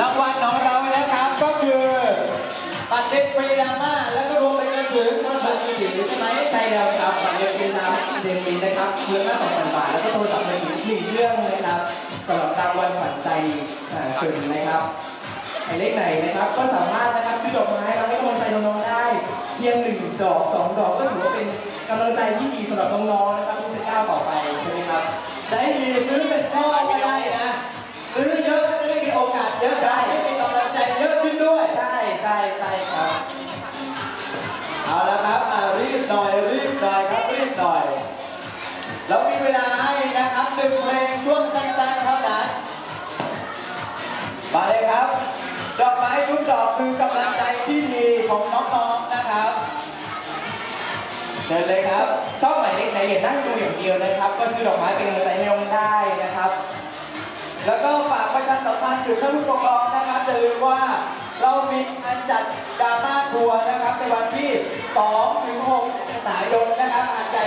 รางวัลของเรานะครับก็คือบัตรเด็กปรีดามาแล้วก็รวมไปจนถึงโทรศัพท์มือถือใช่ไหมใช่แล้วครับบัตรเด็กปรีดรามาเดนมีนะครับมูลค่าสองพันบาทแล้วก็โทรศัพท์มือถือหนึ่งเครื่องนะครับสำหรับรางวัลขวัญใจอ่าสื่อนะครับหมายเลขไหนนะครับก็สามารถนะครับซื้อดอกไม้เราให้กำลังใจน้องๆได้เพียงหนึ่งดอกสองดอกก็ถือว่าเป็นกำลังใจที่ดีสำหรับน้องๆนะครับที่จะก้าวต่อไปใช่ไหม เอาละครับรีบหน่อยรีบหน่อยครับรีบหน่อยเรามีเวลาให้นะครับหนึ่งเพลงช่วงสั้นๆเท่านั้นมาเลยครับ ดอกไม้ทุกดอกคือกำลังใจที่ดีของน้องๆนะครับเชิญเลยครับชอบหมายเลขไหนอย่านั่งดูอย่างเดียวนะครับ ก็คือดอกไม้เป็นกำลังใจให้น้องได้นะครับ แล้วก็ฝากประชาสัมพันธ์ถึงท่านผู้ปกครองนะครับอย่าลืมว่า เรามีการจัดดราม่าทัวร์นะครับในวันที่2ถึง6เมษายนนะครับอาจจะ